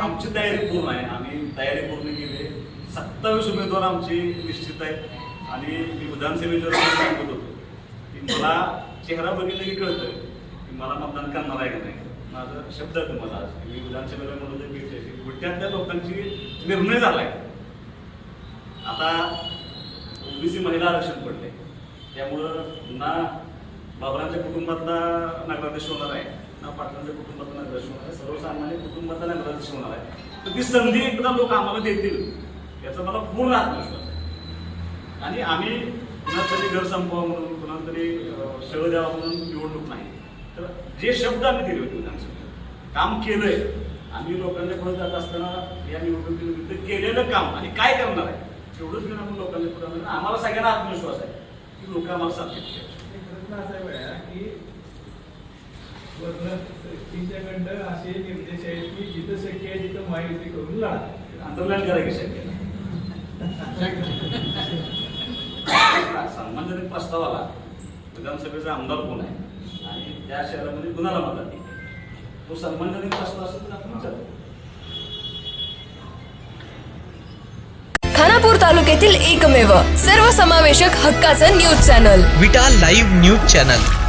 आमची तयारी पूर्ण आहे. आम्ही तयारी पूर्ण केली. सत्तावीस उमेदवार आमची निश्चित आहेत. आणि मी विधानसभेच्या सांगत होतो की मला चेहरा बघितलं की कळतं की मला मतदान करणार आहे का नाही. माझा शब्द आहे तुम्हाला आज. मी विधानसभेला म्हणून की गुट्ट्यातल्या लोकांची निर्णय झाला आहे आता ओबीसी महिला आरक्षण पडले त्यामुळं ना बाबरांच्या कुटुंबातला नगराध्यक्ष होणार आहे. ना पाटलांच्या कुटुंबातून नगराध्यक्ष होणार आहे. सर्वसामान्य कुटुंबातला नगराध्यक्ष होणार आहे. तर ती संधी एकदा लोक आम्हाला देतील याचा मला पूर्ण आत्मविश्वास आहे. आणि आम्ही कुणाला तरी घर संपवा म्हणून कुणाला तरी अं, सेवा द्यावा म्हणून निवडणूक नाही. तर जे शब्द आम्ही दिले होते विधानसभेत काम केलंय आम्ही लोकांना पुढे जात असताना या निवडणुकीनिमित्त केलेलं काम आणि काय करणार आहे तेवढंच घेऊन आपण लोकांना पुढे आम्हाला सगळ्यांना आत्मविश्वास आहे की लोक आम्हाला साथ की एक प्रश्न असा आहे की वर्ण तुमच्याकडं असे निर्देश आहेत की जिथं शक्य आहे तिथं महायुती करून लढा. अंतर्लान करायची शक्य सन्मानजनक प्रस्ताव आला विधानसभेचा आमदार कोण आहे? आणि त्या शहरामध्ये कुणाला आहे? तो सन्मानजनक प्रस्ताव असेल तर आपण विचारू. खानापूर तालुक्यातील एकमेव सर्वसमावेशक हक्काचं news channel. Vita live news channel.